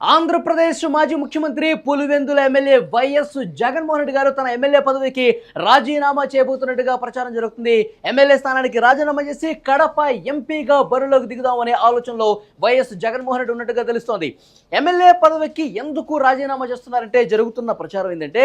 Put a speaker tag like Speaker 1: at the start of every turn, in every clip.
Speaker 1: ఆంధ్రప్రదేశ్ మాజీ ముఖ్యమంత్రి Pulivendula MLA YS Jaganmohan Reddy గారు తన ఎమ్మెల్యే పదవికి రాజీనామా చేయబోతున్నట్టుగా ప్రచారం జరుగుతుంది. ఎమ్మెల్యే స్థానానికి రాజీనామా చేసి కడప ఎంపీగా బరిలోకి దిగుదామనే ఆలోచనలో వైఎస్ జగన్మోహన్ రెడ్డి ఉన్నట్టుగా తెలుస్తోంది. ఎమ్మెల్యే పదవికి ఎందుకు రాజీనామా చేస్తున్నారంటే జరుగుతున్న ప్రచారం ఏంటంటే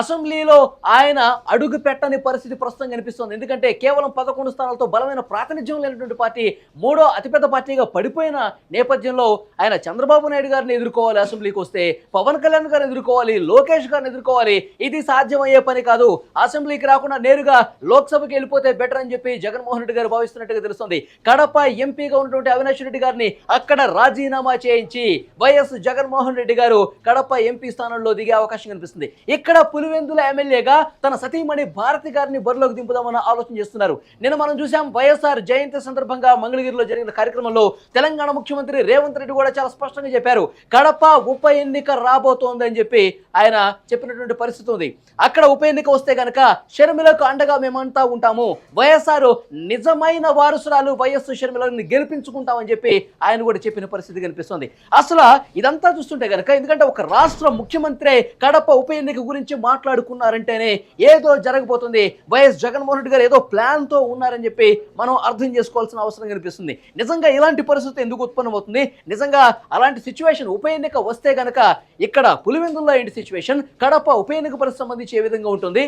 Speaker 1: అసెంబ్లీలో ఆయన అడుగు పెట్టని పరిస్థితి ప్రస్తుతం కనిపిస్తోంది. ఎందుకంటే కేవలం పదకొండు స్థానాలతో బలమైన ప్రాతినిధ్యం లేనటువంటి పార్టీ మూడో అతిపెద్ద పార్టీగా పడిపోయిన నేపథ్యంలో ఆయన చంద్రబాబు నాయుడు గారిని ఎదుర్కోవాలి అసెంబ్లీకి వస్తే పవన్ కళ్యాణ్ గారిని ఎదుర్కోవాలి లోకేష్ గారిని ఎదుర్కోవాలి ఇది సాధ్యమయ్యే పని కాదు. అసెంబ్లీకి రాకుండా నేరుగా లోక్సభకి వెళ్ళిపోతే బెటర్ అని చెప్పి జగన్మోహన్ రెడ్డి గారు భావిస్తున్నట్టుగా తెలుస్తుంది. కడప ఎంపీగా ఉన్నటువంటి అవినాష్ రెడ్డి గారిని అక్కడ రాజీనామా చేయించి వైఎస్ జగన్మోహన్ రెడ్డి గారు కడప ఎంపీ స్థానంలో దిగే అవకాశం కనిపిస్తుంది. ఇక్కడ పులివెందుల ఎమ్మెల్యేగా తన సతీమణి భారతి గారిని బరిలోకి దింపుదామన్న ఆలోచన చేస్తున్నారు. నిన్న మనం చూసాం వైఎస్ఆర్ జయంతి సందర్భంగా మంగళగిరిలో జరిగిన కార్యక్రమంలో తెలంగాణ ముఖ్యమంత్రి రేవంత్ రెడ్డి కూడా చాలా స్పష్టంగా చెప్పారు. కడప ఉప ఎన్నిక రాబోతోందని చెప్పి ఆయన చెప్పినటువంటి పరిస్థితి ఉంది. అక్కడ ఉప ఎన్నిక వస్తే కనుక షర్మిలకు అండగా మేమంతా ఉంటాము. వైఎస్ఆర్ నిజమైన వారసురాలు వైఎస్ షర్మిలని గెలిపించుకుంటామని చెప్పి ఆయన కూడా చెప్పిన పరిస్థితి కనిపిస్తుంది. అసలు ఇదంతా చూస్తుంటే కనుక ఎందుకంటే ఒక రాష్ట్ర ముఖ్యమంత్రి కడప ఉప ఎన్నిక గురించి మాట్లాడుకున్నారంటేనే ఏదో జరగబోతుంది. వైఎస్ జగన్మోహన్ రెడ్డి గారు ఏదో ప్లాన్తో ఉన్నారని చెప్పి మనం అర్థం చేసుకోవాల్సిన అవసరం కనిపిస్తుంది. నిజంగా ఇలాంటి పరిస్థితి ఎందుకు ఉత్పన్నమవుతుంది? నిజంగా అలాంటి సిచ్యువేషన్ ఉప ఎన్నిక వస్తే గనక ఇక్కడ పులివెందుల్లో ఏంటి సిచ్యువేషన్ కడప ఉప ఎన్నిక సంబంధించి ఏ విధంగా ఉంటుంది?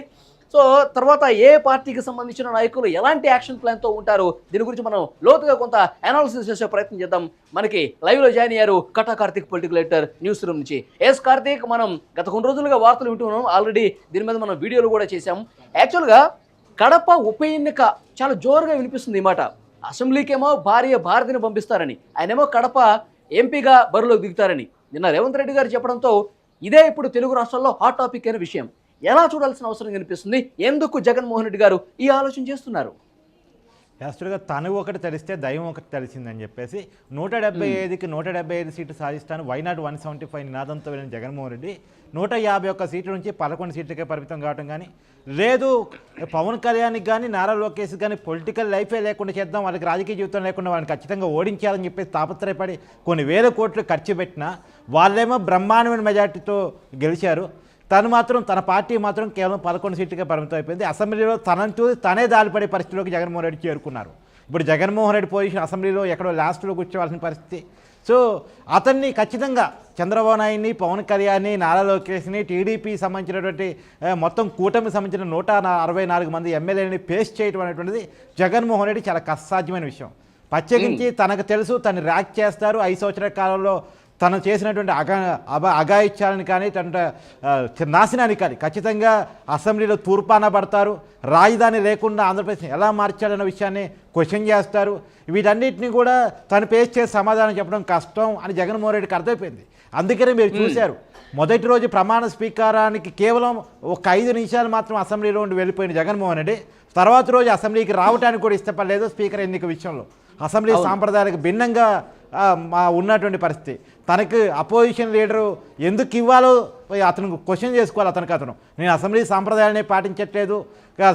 Speaker 1: సో తర్వాత ఏ పార్టీకి సంబంధించిన నాయకులు ఎలాంటి యాక్షన్ ప్లాన్తో ఉంటారు? దీని గురించి మనం లోతుగా కొంత అనాలిసిస్ చేసే ప్రయత్నం చేద్దాం. మనకి లైవ్లో జాయిన్ అయ్యారు Kata Karthik political editor news room నుంచి. ఎస్ కార్తిక్ మనం గత కొన్ని రోజులుగా వార్తలు వింటున్నాం. ఆల్రెడీ దీని మీద మనం వీడియోలు కూడా చేశాం. యాక్చువల్గా కడప ఉప ఎన్నిక చాలా జోరుగా వినిపిస్తుంది ఈ మాట. అసెంబ్లీకేమో భార్య భారతిని పంపిస్తారని ఆయనేమో కడప ఎంపీగా బరిలోకి దిగుతారని. నిన్న రేవంత్ రెడ్డి గారు చెప్పడంతో ఇదే ఇప్పుడు తెలుగు రాష్ట్రాల్లో హాట్ టాపిక్ అయిన విషయం. ఎలా చూడాల్సిన అవసరం కనిపిస్తుంది? ఎందుకు జగన్మోహన్ రెడ్డి గారు ఈ ఆలోచన చేస్తున్నారు?
Speaker 2: యాక్చువల్గా తను ఒకటి తెలిస్తే దైవం ఒకటి తెలిసిందని చెప్పేసి నూట డెబ్బై ఐదుకి నూట డెబ్బై ఐదు సీట్లు సాధిస్తాను. Why not one seventy five నినాదంతో వెళ్ళిన జగన్మోహన్ రెడ్డి? నూట యాభై ఒక్క సీట్ల నుంచి పదకొండు సీట్లకే పరిమితం కావడం కానీ లేదు పవన్ కళ్యాణ్కి కానీ నారా లోకేష్ కానీ పొలిటికల్ లైఫే లేకుండా చేద్దాం. వాళ్ళకి రాజకీయ జీవితం లేకుండా వాళ్ళని ఖచ్చితంగా ఓడించాలని చెప్పేసి తాపత్రయపడి కొన్ని వేల కోట్లు ఖర్చు పెట్టినా వాళ్ళేమో బ్రహ్మాండమైన మెజార్టీతో గెలిచారు. తను మాత్రం తన పార్టీ మాత్రం కేవలం పదకొండు సీట్లకే పరిమితం అయిపోయింది. అసెంబ్లీలో తనను చూసి తనే దారిపడే పరిస్థితిలోకి జగన్మోహన్ రెడ్డి చేరుకున్నారు. ఇప్పుడు జగన్మోహన్ రెడ్డి పొజిషన్ అసెంబ్లీలో ఎక్కడో లాస్ట్లో కూర్చోవాల్సిన పరిస్థితి. సో అతన్ని ఖచ్చితంగా చంద్రబాబు నాయుడిని పవన్ కళ్యాణ్ని నారా లోకేష్ని టీడీపీ సంబంధించినటువంటి మొత్తం కూటమికి సంబంధించిన నూట అరవై నాలుగు మంది ఎమ్మెల్యేని పేస్ట్ చేయడం అనేటువంటిది జగన్మోహన్ రెడ్డి చాలా కష్టసాధ్యమైన విషయం. ప్రత్యేకించి తనకు తెలుసు తను ర్యాక్ చేస్తారు. ఐదు సంవత్సరాల కాలంలో తను చేసినటువంటి అగా అబ అగాయిత్యాలను కానీ తన ఆ, నాశనాన్ని కానీ ఖచ్చితంగా అసెంబ్లీలో తూర్పాన పడతారు. రాజధాని లేకుండా ఆంధ్రప్రదేశ్ ఎలా మార్చాలన్న విషయాన్ని క్వశ్చన్ చేస్తారు. వీటన్నిటిని కూడా తను పేస్ చేసి సమాధానం చెప్పడం కష్టం అని జగన్మోహన్ రెడ్డికి అర్థమైపోయింది. అందుకనే మీరు చూశారు. మొదటి రోజు ప్రమాణ స్వీకారానికి కేవలం ఒక ఐదు నిమిషాలు మాత్రం అసెంబ్లీలో ఉండి వెళ్ళిపోయిన జగన్మోహన్ రెడ్డి. తర్వాత రోజు అసెంబ్లీకి రావడానికి కూడా ఇష్టపడలేదు స్పీకర్ ఎన్నిక విషయంలో. అసెంబ్లీ సాంప్రదాయాలకు భిన్నంగా ఉన్నటువంటి పరిస్థితి. తనకు అపోజిషన్ లీడరు ఎందుకు ఇవ్వాలో అతను క్వశ్చన్ చేసుకోవాలి అతనికి అతను. నేను అసెంబ్లీ సాంప్రదాయాన్ని పాటించట్లేదు.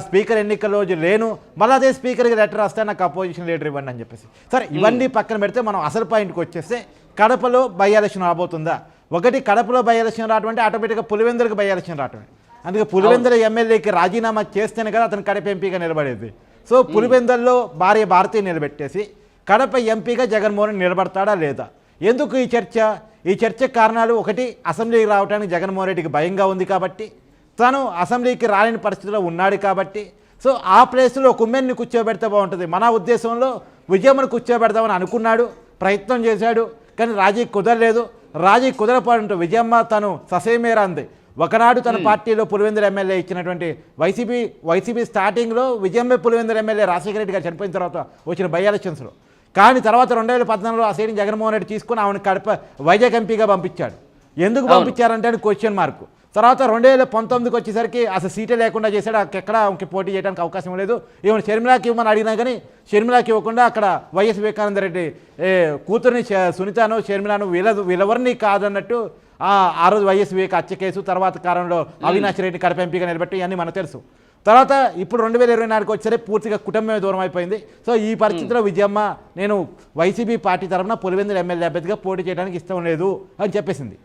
Speaker 2: స్పీకర్ ఎన్నికల రోజు లేను. మళ్ళీ అదే స్పీకర్కి లెటర్ రాస్తే నాకు అపోజిషన్ లీడర్ ఇవ్వండి అని చెప్పేసి. సరే ఇవన్నీ పక్కన పెడితే మనం అసలు పాయింట్కి వచ్చేస్తే కడపలో బై ఎలక్షన్ రాబోతుందా? ఒకటి కడపలో బై ఎలక్షన్ రావడం అంటే ఆటోమేటిక్గా పులివెందులకు బై ఎలక్షన్ రావటమే అందుకే పులివెందుల ఎమ్మెల్యేకి రాజీనామా చేస్తేనే కదా అతను కడప ఎంపీగా నిలబడేది. సో పులివెందుల్లో భార్య భారతి నిలబెట్టేసి కడప ఎంపీగా జగన్మోహన్ నిలబడతాడా లేదా? ఎందుకు ఈ చర్చ? ఈ చర్చ కారణాలు ఒకటి అసెంబ్లీకి రావడానికి జగన్మోహన్ రెడ్డికి భయంగా ఉంది కాబట్టి తను అసెంబ్లీకి రాలేని పరిస్థితిలో ఉన్నాడు కాబట్టి. సో ఆ ప్లేస్లో ఒక ఉమెన్ని కూర్చోబెడితే బాగుంటుంది. మన ఉద్దేశంలో విజయమ్మను కూర్చోబెడదామని అనుకున్నాడు ప్రయత్నం చేశాడు కానీ రాజీ కుదరలేదు. రాజీ కుదరపడంతో విజయమ్మ తను ససేమేరా అంది ఒకనాడు తన పార్టీలో పులివెందుల ఎమ్మెల్యే ఇచ్చినటువంటి వైసీపీ వైసీపీ స్టార్టింగ్లో విజయమ్మ పులివెందుల ఎమ్మెల్యే రాజశేఖర రెడ్డి గారు చనిపోయిన తర్వాత వచ్చిన బై ఎలక్షన్స్లో కానీ తర్వాత రెండు వేల పద్నాలుగులో ఆ సీట్ని జగన్మోహన్ రెడ్డి తీసుకుని ఆమెను కడప వైజాగ్ ఎంపీగా పంపించాడు. ఎందుకు పంపించారంటే అని క్వశ్చన్ మార్కు తర్వాత రెండు వేల పంతొమ్మిదికి వచ్చేసరికి అసలు సీటే లేకుండా చేశాడు. ఎక్కడ ఆమెకి పోటీ చేయడానికి అవకాశం లేదు. ఈవెన్ షర్మిలాకి ఇవ్వమని అడిగినా కానీ షర్మిలాకి ఇవ్వకుండా అక్కడ వైఎస్ వివేకానంద రెడ్డి కూతుర్ని సునీతను షర్మిలాను వీళ్ళ వీళ్ళెవరిని కాదన్నట్టు ఆ ఆ రోజు వైఎస్ వివేక్ హత్య కేసు తర్వాత కాలంలో అవినాష్ రెడ్డి కడప ఎంపీగా నిలబెట్టి ఇవన్నీ మనకు తెలుసు. తర్వాత ఇప్పుడు రెండు వేల ఇరవై నాలుగుకి వచ్చేసరి పూర్తిగా కుటుంబమే దూరం అయిపోయింది. సో ఈ పరిస్థితిలో విజయమ్మ నేను వైసీపీ పార్టీ తరఫున పులివెందుల ఎమ్మెల్యే అభ్యర్థిగా పోటీ చేయడానికి ఇష్టం లేదు అని చెప్పేసింది.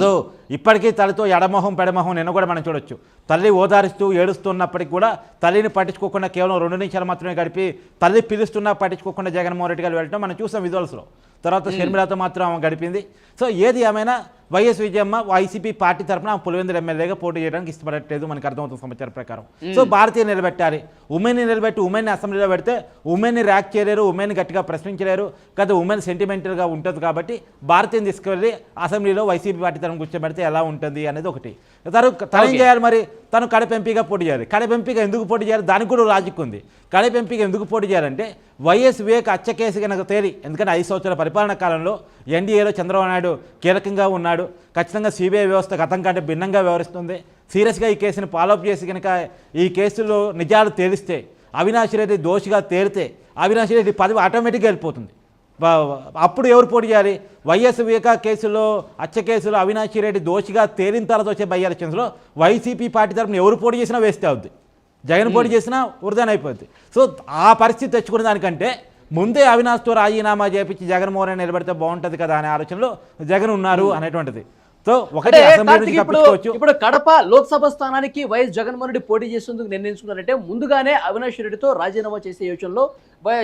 Speaker 2: సో ఇప్పటికీ తల్లితో ఎడమొహం పెడమొహం నిన్న కూడా మనం చూడొచ్చు. తల్లి ఓదారుస్తూ ఏడుస్తున్నప్పటికీ కూడా తల్లిని పట్టించుకోకుండా కేవలం రెండు నిమిషాలు మాత్రమే గడిపి తల్లి పిలుస్తున్నా పట్టించుకోకుండా జగన్మోహన్ రెడ్డి గారు వెళ్ళటం మనం చూసాం విజువల్స్లో. తర్వాత షర్మిలతో మాత్రం ఆమె గడిపింది. సో ఏది ఏమైనా వైఎస్ విజయమ్మ వైసీపీ పార్టీ తరఫున పులివెందుల ఎమ్మెల్యేగా పోటీ చేయడానికి ఇష్టపడట్లేదు. మనకు అర్థమవుతున్న సమాచారం ప్రకారం. సో భారతీయ నిలబెట్టాలి. ఉమెన్ని నిలబెట్టి ఉమెన్ని అసెంబ్లీలో పెడితే ఉమెన్ని ర్యాక్ చేయలేరు ఉమెన్ని గట్టిగా ప్రశ్నించలేరు. కదా ఉమెన్ సెంటిమెంటల్గా ఉంటుంది కాబట్టి భారతీయం తీసుకువెళ్ళి అసెంబ్లీలో వైసీపీ పార్టీ తరఫున కూర్చోబెడితే ఎలా ఉంటుంది అనేది ఒకటి. తను తను ఏం చేయాలి మరి? తను కడప ఎంపీగా పోటీ చేయాలి. కడప ఎంపీగా ఎందుకు పోటీ చేయాలి? దానికి కూడా లాజిక్ ఉంది. కడప ఎంపీగా ఎందుకు పోటీ చేయాలంటే వైఎస్ వివేక్ హత్య కేసు కనుక తేలి ఎందుకంటే ఐదు సంవత్సరాల పరిపాలన కాలంలో ఎన్డీఏలో చంద్రబాబు నాయుడు కీలకంగా ఉన్నాడు. ఖచ్చితంగా సిబిఐ వ్యవస్థ గతం కంటే భిన్నంగా వ్యవహరిస్తుంది. సీరియస్గా ఈ కేసుని ఫాలోఅప్ చేసి కనుక ఈ కేసులో నిజాలు తేలిస్తే అవినాష్ రెడ్డి దోషిగా తేలితే అవినాష్ రెడ్డి పదవి ఆటోమేటిక్గా వెళ్ళిపోతుంది. అప్పుడు ఎవరు పోటీ చేయాలి? వైఎస్ వివేక కేసులో హత్య కేసులో అవినాష్ రెడ్డి దోషిగా తేలిన తర్వాత వచ్చే బై ఎలక్షన్స్లో వైసీపీ పార్టీ తరఫున ఎవరు పోటీ చేసినా వేస్తే అవుద్ది. జగన్ పోటీ చేసినా వృధాన్ అయిపోద్ది సో ఆ పరిస్థితి తెచ్చుకునే దానికంటే ముందే అవినాష్తో రాజీనామా చేపించి జగన్మోహన్ రెడ్డి నిలబెడితే బాగుంటుంది కదా అనే ఆలోచనలో జగన్ ఉన్నారు అనేటువంటిది. సో ఒకటి
Speaker 1: ఇప్పుడు కడప లోక్సభ స్థానానికి వైఎస్ జగన్మోహన్ రెడ్డి పోటీ చేసేందుకు నిర్ణయించుకున్నారంటే ముందుగానే అవినాష్ రెడ్డితో రాజీనామా చేసే యోచనలో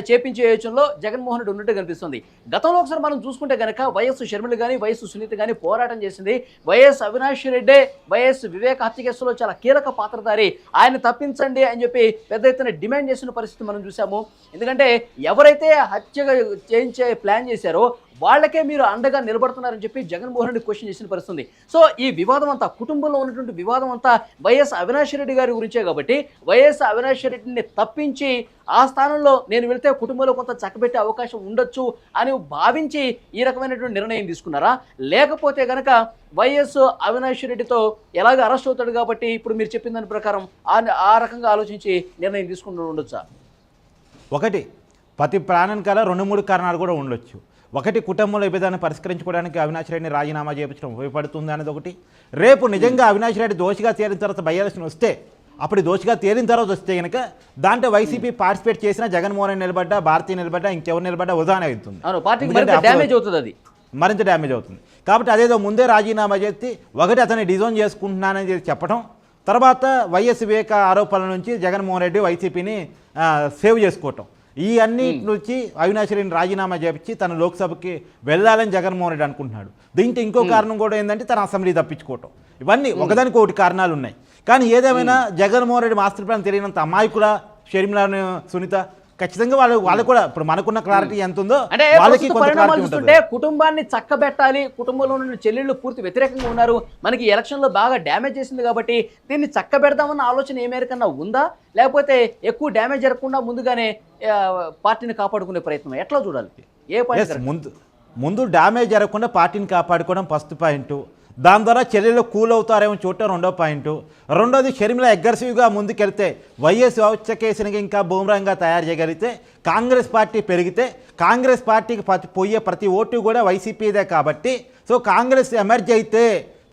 Speaker 1: చేపించే యోచనలో జగన్మోహన్ రెడ్డి ఉన్నట్టు కనిపిస్తుంది. గతంలో ఒకసారి మనం చూసుకుంటే గనక వైఎస్ షర్మిల కానీ వైఎస్ సునీత కానీ పోరాటం చేసింది. వైఎస్ అవినాష్ రెడ్డే వైఎస్ వివేక హత్య కేసులో చాలా కీలక పాత్రధారి. ఆయన తప్పించండి అని చెప్పి పెద్ద ఎత్తున డిమాండ్ చేసిన పరిస్థితి మనం చూసాము. ఎందుకంటే ఎవరైతే హత్య చేయించే ప్లాన్ చేశారో వాళ్ళకే మీరు అండగా నిలబడుతున్నారని చెప్పి జగన్మోహన్ రెడ్డి క్వశ్చన్ చేసిన పరిస్థితుంది. సో ఈ వివాదం అంతా కుటుంబంలో ఉన్నటువంటి వివాదం అంతా వైఎస్ అవినాష్ రెడ్డి గారి గురించే కాబట్టి వైఎస్ అవినాష్ రెడ్డిని తప్పించి ఆ స్థానంలో నేను వెళ్తే కుటుంబంలో కొంత చక్కబెట్టే అవకాశం ఉండొచ్చు అని భావించి ఈ రకమైనటువంటి నిర్ణయం తీసుకున్నారా? లేకపోతే కనుక వైఎస్ అవినాష్ రెడ్డితో ఎలాగ అరెస్ట్ అవుతాడు కాబట్టి ఇప్పుడు మీరు చెప్పిన దాని ప్రకారం ఆ రకంగా ఆలోచించి నిర్ణయం తీసుకుంటూ ఉండొచ్చా?
Speaker 2: ఒకటి ప్రతి ప్రాణం కల రెండు మూడు కారణాలు కూడా ఉండొచ్చు. ఒకటి కుటుంబంలో విభేదాన్ని పరిష్కరించుకోవడానికి అవినాష్ రెడ్డిని రాజీనామా చేయించడం ఉపయోగపడుతుంది అనేది ఒకటి. రేపు నిజంగా అవినాష్ రెడ్డి దోషిగా తేలిన తర్వాత బై ఎలక్షన్ వస్తే అప్పుడు దోషిగా తేలిన తర్వాత వస్తే కనుక దాంట్లో వైసీపీ పార్టిసిపేట్ చేసిన జగన్మోహన్ రెడ్డి నిలబడ్డా భారతీయ నిలబడ్డా ఇంకెవరు నిలబడ్డా ఉదాహరణ అవుతుంది.
Speaker 1: డ్యామేజ్ అవుతుంది అది.
Speaker 2: మరింత డ్యామేజ్ అవుతుంది. కాబట్టి అదేదో ముందే రాజీనామా చేసి ఒకటి అతన్ని డిజోన్ చేసుకుంటున్నానని చెప్పి చెప్పడం తర్వాత వైఎస్ వివేక ఆరోపణల నుంచి జగన్మోహన్ రెడ్డి వైసీపీని సేవ్ చేసుకోవటం. ఈ అన్నిటి నుంచి అవినాష్ రెడ్డిని రాజీనామా చేపించి తన లోక్సభకి వెళ్ళాలని జగన్మోహన్ రెడ్డి అనుకుంటున్నాడు. దీంట్లో ఇంకో కారణం కూడా ఏంటంటే తన అసెంబ్లీ తప్పించుకోవటం. ఇవన్నీ ఒకదానికి ఒకటి కారణాలు ఉన్నాయి కానీ ఏదేమైనా జగన్మోహన్ రెడ్డి మాస్టర్ ప్లాన్ తెలియనంత అమాయకుల షర్మిల సునీత ఖచ్చితంగా వాళ్ళు వాళ్ళకు కూడా ఇప్పుడు మనకున్న క్లారిటీ ఎంత ఉందో
Speaker 1: అంటే
Speaker 2: వాళ్ళకి
Speaker 1: పరిణామాలు చూస్తుంటే కుటుంబాన్ని చక్కబెట్టాలి కుటుంబంలో ఉన్న చెల్లెళ్ళు పూర్తి వ్యతిరేకంగా ఉన్నారు. మనకి ఎలక్షన్లో బాగా డ్యామేజ్ చేసింది కాబట్టి దీన్ని చక్కబెడదామన్న ఆలోచన ఏ మేరకన్నా ఉందా? లేకపోతే ఎక్కువ డ్యామేజ్ జరగకుండా ముందుగానే పార్టీని కాపాడుకునే ప్రయత్నం ఎట్లా చూడాలి? ఏ పాయింట్
Speaker 2: ముందు ముందు డ్యామేజ్ జరగకుండా పార్టీని కాపాడుకోవడం ఫస్ట్ పాయింట్. దాని ద్వారా చర్యలు కూల్ అవుతారేమో చూడటం రెండో పాయింట్. రెండోది షర్మిల అగ్రెసివ్గా ముందుకెళ్తే వైఎస్ వచ్చ కేసుని ఇంకా బూమరంగా తయారు చేయగలిగితే కాంగ్రెస్ పార్టీ పెరిగితే కాంగ్రెస్ పార్టీకి పోయే ప్రతి ఓటు కూడా వైసీపీదే కాబట్టి సో కాంగ్రెస్ ఎమర్జీ అయితే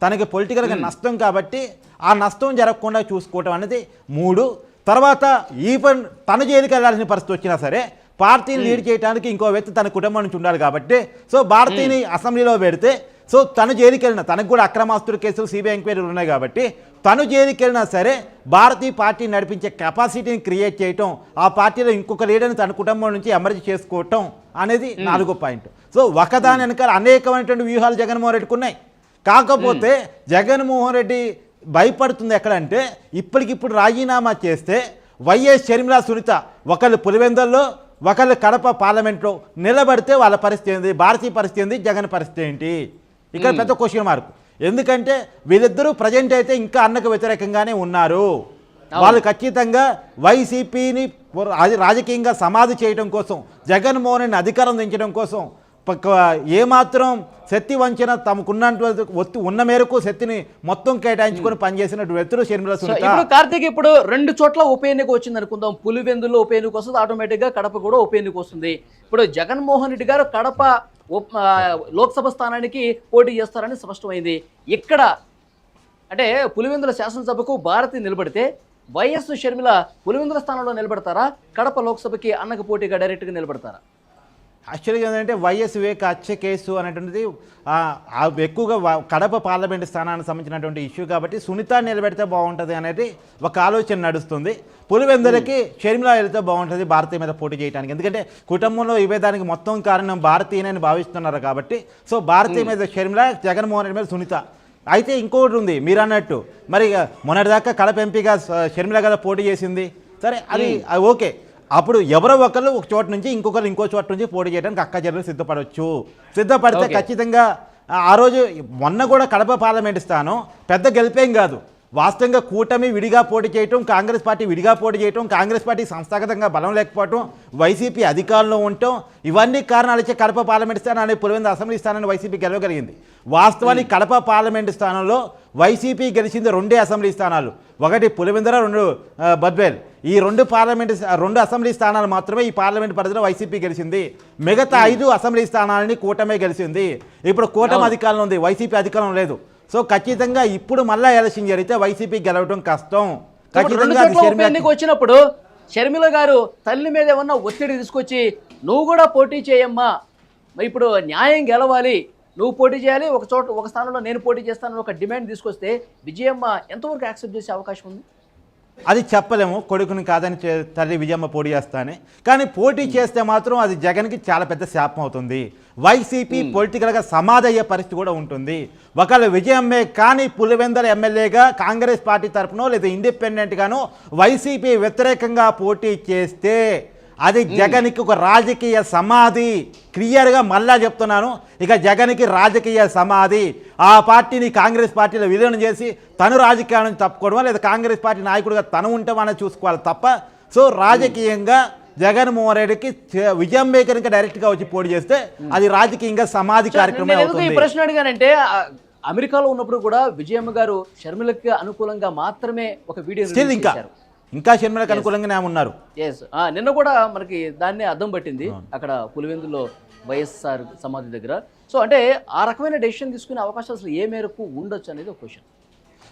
Speaker 2: తనకి పొలిటికల్గా నష్టం కాబట్టి ఆ నష్టం జరగకుండా చూసుకోవటం అనేది మూడు. తర్వాత ఈవెన్ తన జైలుకి వెళ్ళాల్సిన పరిస్థితి వచ్చినా సరే పార్టీని లీడ్ చేయడానికి ఇంకో వ్యక్తి తన కుటుంబం నుంచి ఉండాలి కాబట్టి సో భారతీని అసెంబ్లీలో పెడితే సో తను జైలుకి వెళ్ళిన తనకు కూడా అక్రమాస్తుల కేసులు సిబిఐ ఎంక్వైరీలు ఉన్నాయి కాబట్టి తను జైలుకి వెళ్ళినా సరే భారతీయ పార్టీ నడిపించే కెపాసిటీని క్రియేట్ చేయటం ఆ పార్టీలో ఇంకొక లీడర్ని తన కుటుంబం నుంచి ఎమర్జీ చేసుకోవటం అనేది నాలుగో పాయింట్. సో ఒకదాని వెనకాల అనేకమైనటువంటి వ్యూహాలు జగన్మోహన్ రెడ్డికి ఉన్నాయి. కాకపోతే జగన్మోహన్ రెడ్డి భయపడుతుంది ఎక్కడంటే ఇప్పటికిప్పుడు రాజీనామా చేస్తే వైఎస్ షర్మిలా సునీత ఒకళ్ళు పులివెందల్లో ఒకళ్ళు కడప పార్లమెంట్లో నిలబడితే వాళ్ళ పరిస్థితి ఏంది? భారతీయ పరిస్థితి ఏంది? జగన్ పరిస్థితి ఏంటి? ఇక్కడ పెద్ద క్వశ్చన్ మార్క్ ఎందుకంటే వీళ్ళిద్దరూ ప్రజెంట్ అయితే ఇంకా అన్నకు వ్యతిరేకంగానే ఉన్నారు. వాళ్ళు ఖచ్చితంగా వైసీపీని రాజకీయంగా సమాధి చేయడం కోసం జగన్మోహన్ రెడ్డిని అధికారం దించడం కోసం ఏమాత్రం శక్తి వంచన తమకున్నటువంటి ఒత్తి ఉన్న మేరకు శక్తిని మొత్తం కేటాయించుకొని పనిచేసినటువంటి వ్యక్తులు షర్మిల
Speaker 1: ఇప్పుడు కార్తీక్ ఇప్పుడు రెండు చోట్ల ఉప ఎన్నిక వచ్చింది అనుకుందాం. పులివెందులో ఉప ఎన్నిక వస్తుంది ఆటోమేటిక్గా కడప కూడా ఉప ఎన్నిక వస్తుంది. ఇప్పుడు జగన్మోహన్ రెడ్డి గారు కడప లోక్సభ స్థానానికి పోటీ చేస్తారని స్పష్టమైంది. ఇక్కడ అంటే పులివెందుల శాసనసభకు భారతి నిలబడితే వైఎస్ షర్మిల పులివెందుల స్థానంలో నిలబడతారా? కడప లోక్సభకి అన్నకు పోటీగా డైరెక్ట్గా నిలబడతారా?
Speaker 2: యాక్చువల్గా ఏంటంటే వైఎస్ వివేక్ హత్య కేసు అనేటువంటిది ఎక్కువగా కడప పార్లమెంట్ స్థానానికి సంబంధించినటువంటి ఇష్యూ కాబట్టి సునీత నిలబెడితే బాగుంటుంది అనేది ఒక ఆలోచన నడుస్తుంది. పులివెందులకి షర్మిల వెళ్తే బాగుంటుంది భారతీయ మీద పోటీ చేయడానికి ఎందుకంటే కుటుంబంలో విభేదానికి మొత్తం కారణం భారతీయనని భావిస్తున్నారు కాబట్టి సో భారతీయ మీద షర్మిల జగన్మోహన్ రెడ్డి మీద సునీత అయితే ఇంకొకటి ఉంది మీరు అన్నట్టు మరి మొన్నటిదాకా కడప ఎంపీగా షర్మిల కదా పోటీ చేసింది. సరే అది అది ఓకే. అప్పుడు ఎవరో ఒకరు ఒక చోట నుంచి ఇంకొకరు ఇంకో చోట నుంచి పోటీ చేయడానికి అక్క చెల్లెలు సిద్ధపడవచ్చు సిద్ధపడితే. ఖచ్చితంగా ఆ- ఆ రోజు మొన్న కూడా కడప పార్లమెంట్ స్థానం పెద్ద గెలిపేం కాదు వాస్తవంగా కూటమి విడిగా పోటీ చేయటం కాంగ్రెస్ పార్టీ విడిగా పోటీ చేయటం కాంగ్రెస్ పార్టీ సంస్థాగతంగా బలం లేకపోవటం వైసీపీ అధికారంలో ఉండటం ఇవన్నీ కారణాలు ఇచ్చే కడప పార్లమెంట్ స్థానాన్ని పులివెందు అసెంబ్లీ స్థానాన్ని వైసీపీ గెలవగలిగింది. వాస్తవానికి కడప పార్లమెంట్ స్థానంలో వైసీపీ గెలిచింది రెండే అసెంబ్లీ స్థానాలు. ఒకటి పులివెందుల రెండు బద్వేల్. ఈ రెండు పార్లమెంట్ రెండు అసెంబ్లీ స్థానాలు మాత్రమే ఈ పార్లమెంట్ పరిధిలో వైసీపీ గెలిచింది. మిగతా ఐదు అసెంబ్లీ స్థానాలని కూటమే గెలిచింది. ఇప్పుడు కూటమి అధికారంలో ఉంది వైసీపీ అధికారం లేదు. సో ఖచ్చితంగా ఇప్పుడు మళ్ళా ఎలక్షన్ జరిగితే వైసీపీ గెలవడం కష్టం. ఖచ్చితంగా
Speaker 1: వచ్చినప్పుడు షర్మిల గారు తల్లి మీద ఏమన్నా ఒత్తిడి తీసుకొచ్చి నువ్వు కూడా పోటీ చేయమ్మా. ఇప్పుడు న్యాయం గెలవాలి. నువ్వు పోటీ చేయాలి. ఒక చోట ఒక స్థానంలో నేను పోటీ చేస్తానని ఒక డిమాండ్ తీసుకొస్తే విజయమ్మ ఎంతవరకు యాక్సెప్ట్ చేసే అవకాశం ఉంది?
Speaker 2: అది చెప్పలేము. కొడుకుని కాదని తల్లి విజయమ్మ పోటీ చేస్తానే కానీ పోటీ చేస్తే మాత్రం అది జగన్కి చాలా పెద్ద శాపం అవుతుంది. వైసీపీ పొలిటికల్గా సమాధి అయ్యే పరిస్థితి కూడా ఉంటుంది. ఒకవేళ విజయమ్మే కానీ పులివెందల ఎమ్మెల్యేగా కాంగ్రెస్ పార్టీ తరపునో లేదా ఇండిపెండెంట్గానో వైసీపీ వ్యతిరేకంగా పోటీ చేస్తే అది జగన్కి ఒక రాజకీయ సమాధి. క్లియర్గా మళ్ళా చెప్తున్నాను ఇక జగన్కి రాజకీయ సమాధి. ఆ పార్టీని కాంగ్రెస్ పార్టీలో విలీనం చేసి తను రాజకీయాల నుంచి తప్పుకోవడం లేదా కాంగ్రెస్ పార్టీ నాయకుడిగా తను ఉంటామని చూసుకోవాలి తప్ప సో రాజకీయంగా జగన్మోహన్ రెడ్డికి విజయం మేకర్ ఇంకా డైరెక్ట్గా వచ్చి పోటీ చేస్తే అది రాజకీయంగా సమాధి కార్యక్రమం అవుతుంది.
Speaker 1: ప్రశ్న అడిగానంటే అమెరికాలో ఉన్నప్పుడు కూడా విజయమ్మ గారు షర్మిలకి అనుకూలంగా మాత్రమే ఒక వీడియో
Speaker 2: స్టిల్ ఇంకా. ఇంకా షర్మిలకు అనుకూలంగానే ఉన్నారు.
Speaker 1: ఎస్ నిన్న కూడా మనకి దాన్ని అర్థం పట్టింది అక్కడ పులివెందులో వైఎస్ఆర్ సమాధి దగ్గర. సో అంటే ఆ రకమైన డెసిషన్ తీసుకునే అవకాశం అసలు ఏ మేరకు ఉండొచ్చు అనేది ఒక క్వశ్చన్.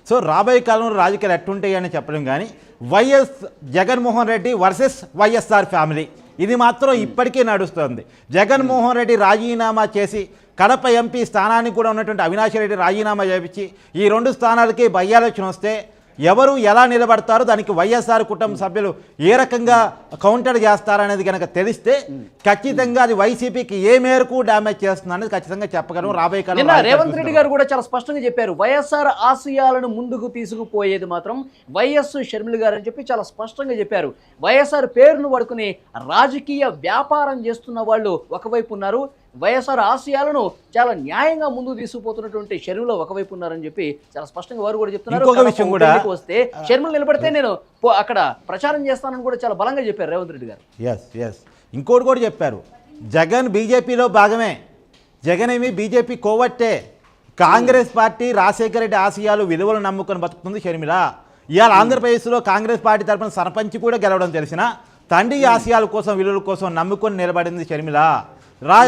Speaker 2: సో రాబోయే కాలంలో రాజకీయాలు ఎట్టుంటాయి అని చెప్పలేం కానీ YS Jaganmohan Reddy versus YSR family. ఇది మాత్రం ఇప్పటికీ నడుస్తుంది. జగన్మోహన్ రెడ్డి రాజీనామా చేసి కడప ఎంపీ స్థానానికి కూడా ఉన్నటువంటి అవినాష్ రెడ్డి రాజీనామా చేపించి ఈ రెండు స్థానాలకి భయ్యాలోచన వస్తే ఎవరు ఎలా నిలబడతారో దానికి వైఎస్ఆర్ కుటుంబ సభ్యులు ఏ రకంగా కౌంటర్ చేస్తారనేది కనుక తెలిస్తే ఖచ్చితంగా అది వైసీపీకి ఏ మేరకు డ్యామేజ్ చేస్తుంది అనేది ఖచ్చితంగా చెప్పగలం రాబోయే రాజకీయాలు
Speaker 1: రేవంత్ రెడ్డి గారు కూడా చాలా స్పష్టంగా చెప్పారు వైఎస్ఆర్ ఆశయాలను ముందుకు తీసుకుపోయేది మాత్రం వైఎస్ షర్మిల గారు అని చెప్పి చాలా స్పష్టంగా చెప్పారు. వైఎస్ఆర్ పేరును పడుకుని రాజకీయ వ్యాపారం చేస్తున్న వాళ్ళు ఒకవైపు ఉన్నారు వైఎస్ఆర్ ఆశయాలను చాలా న్యాయంగా ముందుకు తీసుకుపోతున్నటువంటి షర్మిల ఒకవైపు ఉన్నారని చెప్పి చాలా స్పష్టంగా వారు కూడా చెప్తున్నారు.
Speaker 2: విషయం కూడా-
Speaker 1: వస్తే షర్మిల నిలబడితే నేను అక్కడ ప్రచారం చేస్తానని కూడా చాలా బలంగా చెప్పారు రేవంత్ రెడ్డి గారు.
Speaker 2: ఎస్ ఎస్ ఇంకోటి కూడా చెప్పారు. జగన్ బీజేపీలో భాగమే. జగన్ ఏమి బీజేపీ కోవట్టే. కాంగ్రెస్ పార్టీ రాజశేఖర రెడ్డి ఆశయాలు విలువలు నమ్ముకొని బతుకుతుంది షర్మిల. ఇవాళ ఆంధ్రప్రదేశ్లో కాంగ్రెస్ పార్టీ తరపున సర్పంచ్ కూడా గెలవడం తెలిసిన తండ్రి ఆశయాల కోసం విలువల కోసం నమ్ముకొని నిలబడింది షర్మిల. రా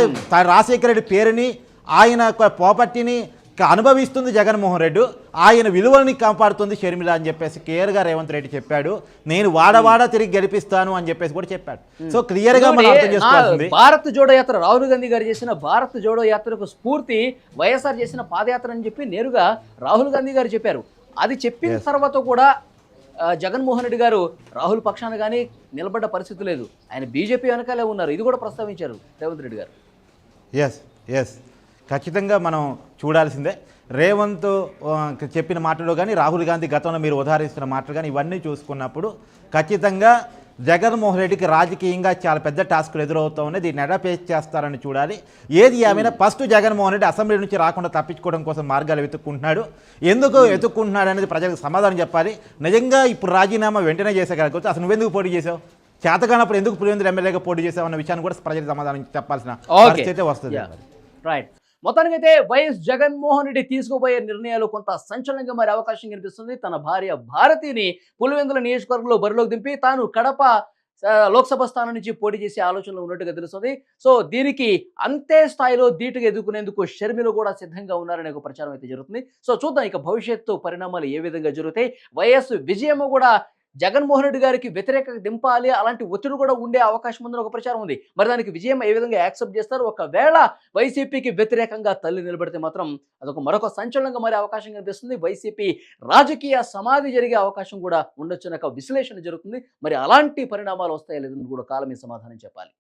Speaker 2: రాజశేఖర రెడ్డి పేరుని ఆయన యొక్క ప్రాపర్టీని క- అనుభవిస్తుంది జగన్మోహన్ రెడ్డి. ఆయన విలువల్ని కాపాడుతుంది షర్మిల అని చెప్పేసి క్లియర్గా రేవంత్ రెడ్డి చెప్పాడు. నేను వాడవాడ తిరిగి గెలిపిస్తాను అని చెప్పేసి కూడా చెప్పాడు. సో క్లియర్గా మనం అర్థం
Speaker 1: ఇంకోటి,
Speaker 2: చేసుకోవాల్సింది
Speaker 1: నా భారత్ జోడో యాత్ర రాహుల్ గాంధీ గారు చేసిన భారత్ జోడో యాత్రకు స్ఫూర్తి వైఎస్ఆర్ చేసిన పాదయాత్ర అని చెప్పి నేరుగా రాహుల్ గాంధీ గారు చెప్పారు. అది చెప్పిన తర్వాత కూడా జగన్మోహన్ రెడ్డి గారు రాహుల్ పక్షాన కానీ నిలబడ్డ పరిస్థితి లేదు. ఆయన బీజేపీ వెనకాలే ఉన్నారు. ఇది కూడా ప్రస్తావించారు రేవంత్ రెడ్డి గారు.
Speaker 2: ఎస్ ఎస్ ఖచ్చితంగా మనం చూడాల్సిందే. రేవంత్ చెప్పిన మాటలు కానీ రాహుల్ గాంధీ గతంలో మీరు ఉదాహరిస్తున్న మాటలు కానీ ఇవన్నీ చూసుకున్నప్పుడు ఖచ్చితంగా జగన్మోహన్ రెడ్డికి రాజకీయంగా చాలా పెద్ద టాస్క్లు ఎదురవుతూ ఉన్నాయి. దీన్ని ఎలా ఫేస్ చేస్తారని చూడాలి. ఏది ఏమైనా ఫస్ట్ జగన్మోహన్ రెడ్డి అసెంబ్లీ నుంచి రాకుండా తప్పించుకోవడం కోసం మార్గాలు వెతుక్కుంటున్నాడు. ఎందుకు వెతుక్కుంటున్నాడు అనేది ప్రజలకు సమాధానం చెప్పాలి. నిజంగా ఇప్పుడు రాజీనామా వెంటనే చేసేయగలగవచ్చు అసలు నువ్వెందుకు పోటీ చేసావు చేతకానప్పుడు ఎందుకు పులివెందులు ఎమ్మెల్యేగా పోటీ చేసావు అన్న విషయాన్ని కూడా ప్రజలకు సమాధానం చెప్పాల్సిన పరిస్థితి అయితే వస్తుంది.
Speaker 1: రైట్ మొత్తానికైతే వైఎస్ జగన్మోహన్ రెడ్డి తీసుకుపోయే నిర్ణయాలు కొంత సంచలనంగా మారే అవకాశం కనిపిస్తుంది. తన భార్య భారతిని పులివెందుల నియోజకవర్గంలో బరిలోకి దింపి తాను కడప లోక్సభ స్థానం నుంచి పోటీ చేసే ఆలోచనలో ఉన్నట్టుగా తెలుస్తుంది. సో దీనికి అంతే స్థాయిలో ధీటుగా ఎదుర్కొనేందుకు షర్మిలు కూడా సిద్ధంగా ఉన్నారనే ఒక ప్రచారం అయితే జరుగుతుంది. సో చూద్దాం ఇక భవిష్యత్తు పరిణామాలు ఏ విధంగా జరుగుతాయి. వైఎస్ విజయమ్మ కూడా జగన్మోహన్ రెడ్డి గారికి వ్యతిరేకత దింపాలి అలాంటి ఒత్తిడి కూడా ఉండే అవకాశం ఉందని ఒక ప్రచారం ఉంది. మరి దానికి విజయం ఏ విధంగా యాక్సెప్ట్ చేస్తారు? ఒకవేళ వైసీపీకి వ్యతిరేకంగా తల్లి నిలబడితే మాత్రం అదొక మరొక సంచలనంగా మారే అవకాశం కనిపిస్తుంది. వైసీపీ రాజకీయ సమాధి జరిగే అవకాశం కూడా ఉండొచ్చు విశ్లేషణ జరుగుతుంది. మరి అలాంటి పరిణామాలు వస్తాయో లేదని కూడా కాలమే సమాధానం చెప్పాలి.